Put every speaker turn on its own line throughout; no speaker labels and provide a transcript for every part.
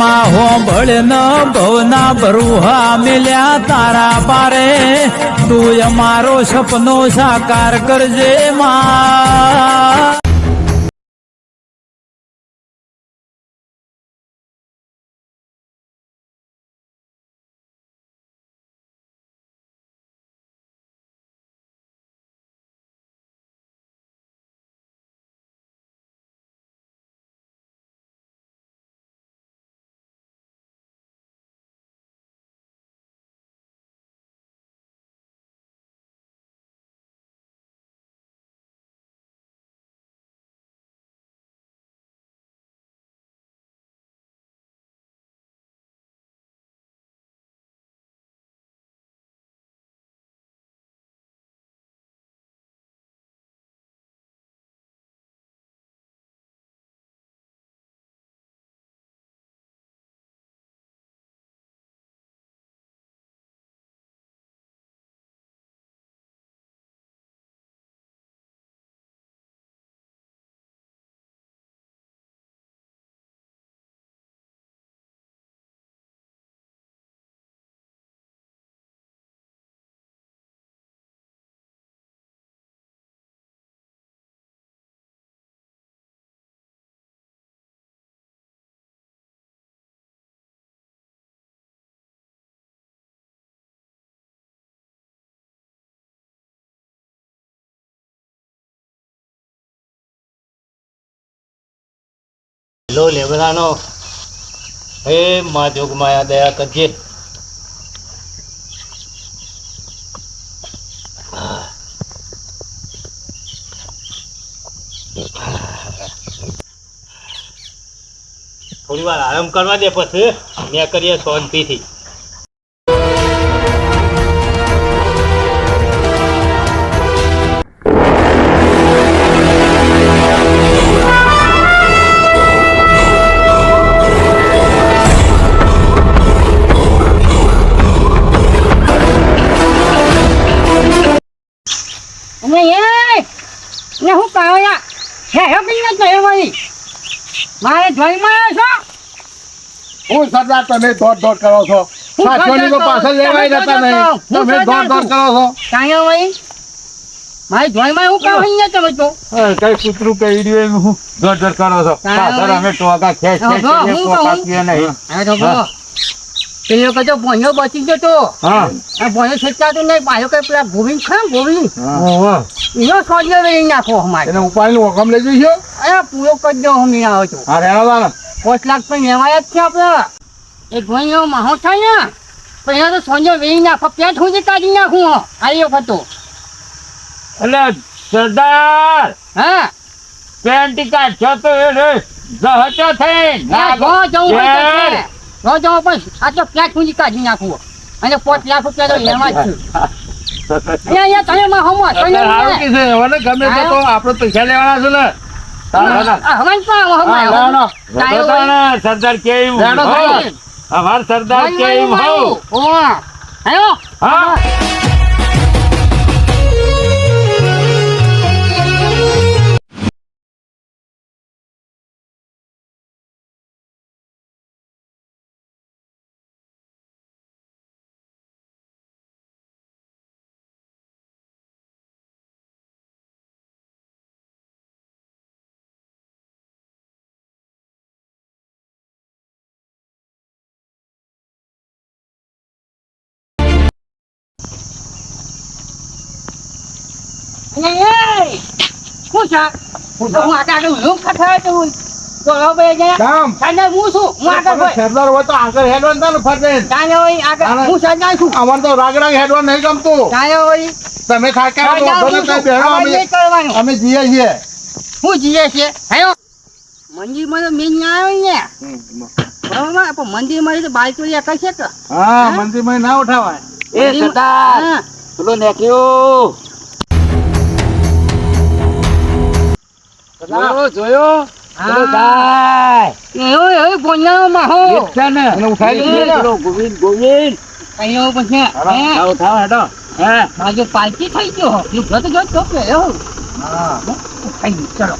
માં હોંભળ ન ભવના બરુહા મિલ્યા તારા પારે. તું અમારો સપનો સાકાર કરજે માં.
લો લેબરાનો હે માં જોગમાયા દયા કરજે. થોડી વાર આરામ કરવા દે પછી. મેં કરીએ શાંતિથી
ને હું કહો યા હે હે કઈ ન કહે વળી મારે જોઈમાં છો?
હું સરદાર તમે દોડ દોડ કરો છો. સાચોની તો પાછળ લેવાય? જતા નહીં. તમે
દોડ
દોડ કરો છો.
કાંઈ વળી મારે જોઈમાં હું કહો અહીંયા તમે તો?
કઈ કૂતરું કહી હું દોડ દોડ કરો છો. પાછળ અમે ટોકા ખેંચ ખેંચ ટોકા પીએ નહીં.
હવે તો બોલો. પેલો કહેતો ભોંયો બચી ગયો તો.
હા.
આ ભોંયો છેટકાતો નહીં કઈ પેલા ગોવિંદ ખરા ને એનો સોડિયો વેરી નાખો અમારે.
એને ઉપાડીને ઓકમ લઈ જઈશું
અરે પૂરો કરી દો હું આવ્યો છો.
હા
પાંચ લાખ તો લેવાય જ છે આપણે. એ ભોંયો માહો થાય ને પણ એના તો સોડિયો વેરી નાખો પેટ હું જ કાઢી નાખું હો આવી વખત તો
એટલે સરદાર
હા?
પેન્ટ કાઢશો તો એ થઈ.
ના, જો જવું જો જવું પણ આ તો પેટ હું કાઢી નાખવો. અને પોત લાખ રૂપિયા તો લેવા જ છે. અહીંયા તમે માં હમો તમે
ને ગમે તો આપણે પૈસા લેવાના છે ને. હા. સરદાર કેમ હા. સરદાર
ભાઈ,
કેમ હા
છે? હું આગળ હું ખખડાવે તો હું. તો હવે
કામ?
સાંજે હું છું? હું આગળ હોય.
સરદાર હોય તો આગળ હેડવાનું થાય ને ફરજન
હોય આગળ હું સાંજે છું.
અમારે તો રાગડા હેડવા નહીં ગમતું.
સાંજે હોય.
તમે ખાકા તો
સાંજે
વાંધો
હું
નહીં,
છું.
કઈ બેહો, અમે
એ
અમે જઈએ છીએ.
હું જીએ છીએ. આયો મંદિરમાં તો મેં ના આવ્યો ને. પણ મંદિરમાં તો બાઈક એક છે કે?
હા મંદિરમાં ના ઉઠાવાય.
એ સરદાર.
પેલો નેક્યો
હે. માજો પાલકી થઈ ગયું. ચલો.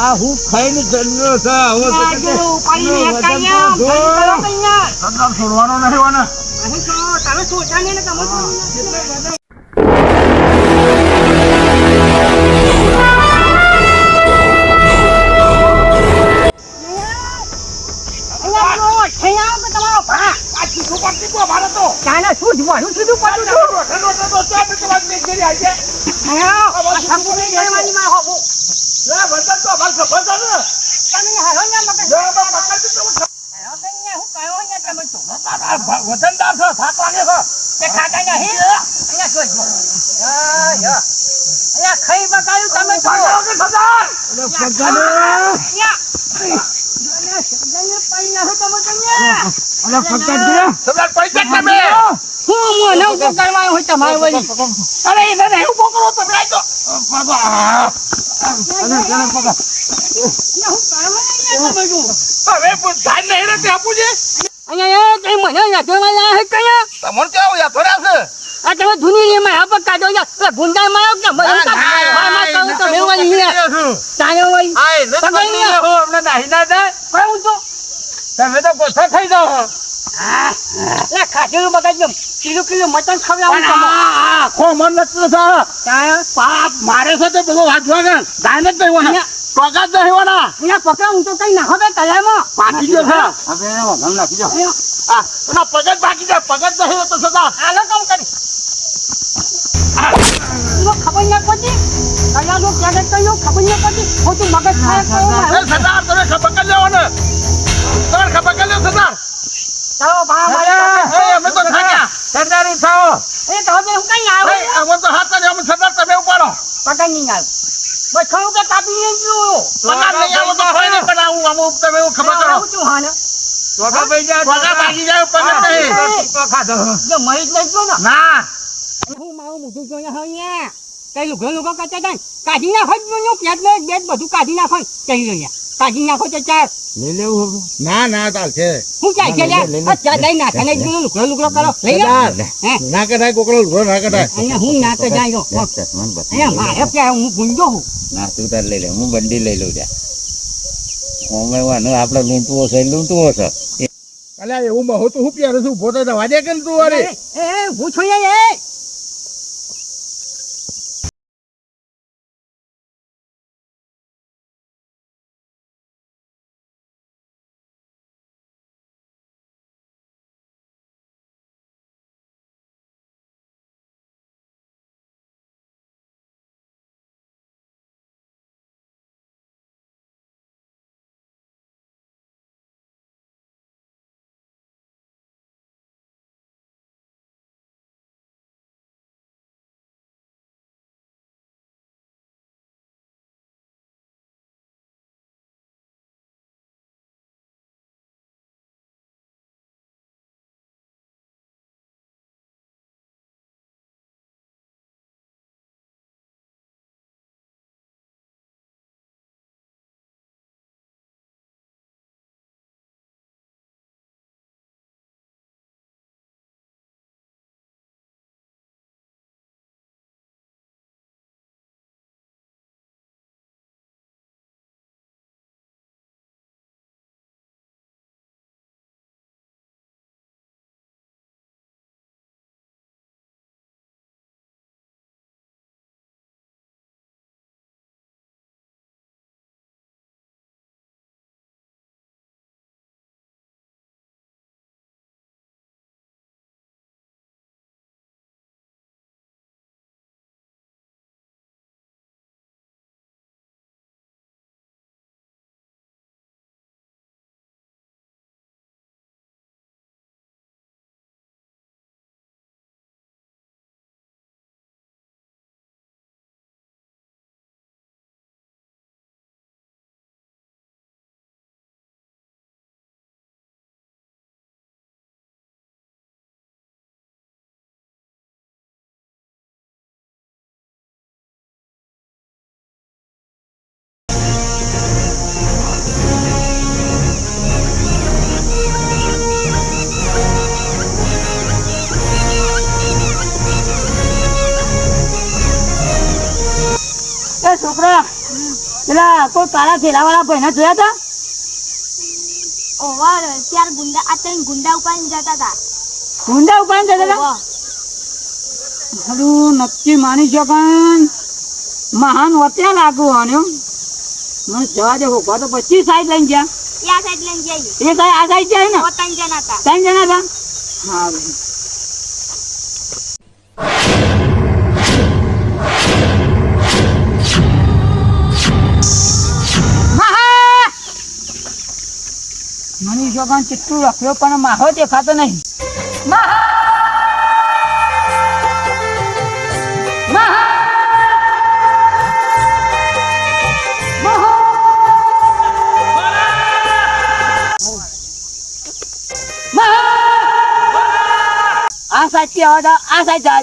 આ હું ખાઈને જન્મ્યો છે હવે તો તો છોડવાનો નહીં વાના.
તમે સોચા નહીં તમે
પડતી
શું જોવાનું કીધું પડ્યું હતું?
રોટલો તો ચાર મિનિટ વાત કરી આજે.
માં હોવું.
લે, વજન તો અમારે છે ને.
તમે હાલો ને મગજ.
જો અમે પકડતી તો હું
હાલો કે અહીંયા હું કયો અહીંયા તમે તો.
વજનદાર છે, થાક લાગે છે.
તે ખાતા નહીં? અહીંયા જોજો. યા, યા. અહીંયા ખાઈ બતાયું તમે તો.
સરદાર?
અહીંયા. તમારે કયા?
યાદ છે?
આ તમે ધૂની રે માં આપા કાઢો યાર. પેલા ગુંડા માં આવો કે મને કાઢો. માર કહું તો મેં વળી લે. તારે વળી.
આ એને તો
પકડી
પકડી. લેવો, અમને નાહી ના જાય.
કહું તો.
તમે તો કોઠા ખાઈ જાઓ.
લે ખાધેલું બગાડજો. કિલો કિલો મટન ખવડાવું
આ આખો મન નથી થતો.
તારે
પાપ મારે છે તો બધું વાંચવા ગણ. ગાય નથી કહેવાના.
અહીંયા-
ટોકા જ નહીં હોવાના.
અહીંયા પકડાવું તો કઈ નાખો બે કલામાં.
પાકી ગયો છે. આ, એના પગ જ બાકી છે. પગ જ નહીં હોતો સદા.
કામ કરી. ખબર ના પડતી. કલાનો ક્યારે કર્યો ખબર ના પડતી. ખોટું મગજ ખાય કયો.
સરદાર, તમે ખબર કરી લેવો ને. તમે ખબર કરી લો, સરદાર.
ચાલો ભા મારી
અમે તો થાક્યા. સરદાર ઉઠાવો.
એ તો હવે હું કઈ આવું
અમે તો હાથ જ અમે સરદાર તમે ઉપાડો
પકડ નહીં આવ્યું બસ ખરું કે કાપી લઈ ગયું
પગાર નહીં આવો તો કોઈ નહીં પણ આવું આવું તમે એવું ખબર કરો
આવું છું હાને
પગાર ભાગી જાય પગાર નહીં
જો મરી જ નહીં ને
ના
હું મારું મોઢું જોયા હોય ને કઈ લુગડો લુગડો કરતા હતા કાઢી નાખો જોયું પેટ ને બેટ બધું કાઢી નાખો ને રહ્યા કાઢી નાખો તો ચાર.
ના ના ચાલશે
હું ચાલ છે લ્યા? આ ચા લઈ નાખે ને જોયું લુગડો લુગડો કરો. લઈ
ના કઢાય કોકડો ઊભો ના કઢાય.
અહીંયા હું ના તો અહીંયા મારે પ્યાર હું ગુંજો હું
ના તું તાર લઈ લે હું બંડી લઈ લઉં ત્યાં. અમે વાનું આપણે લૂંટવો છે લૂંટવો છે.
અલ્યા એવું મહો તો હું પ્યારે છું ઊભો તો વાજે કે તું અરે
એ એ હું છું અહીંયા એ
પેલા કોઈ કાળા થેલાવાળા ભાઈને જોયા હતા
ઓવર ત્યાર ગુંડા આ ત્રણ ગુંડા ઉપાડીને જતા હતા
ગુંડા ઉપાડીને જતા હતા. હારું નક્કી માની શકન મહાન વત્યા લાગુ આને મને જવા દે હોભા તો પચીસ સાઈડ લઈને ગયા.
એ સાઈડ લઈને ગયા
એ સાઈડ આ સાઈડ જાય ને?
ત્રણ જણા હતા.
ત્રણ જણા હતા? હા મની ચિત્રું રાખ્યો પણ માહો દેખાતો નહીં! આ સાચી થી આ સાચી જવા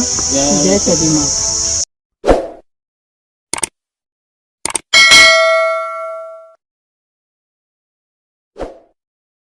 દે જય સદીમાં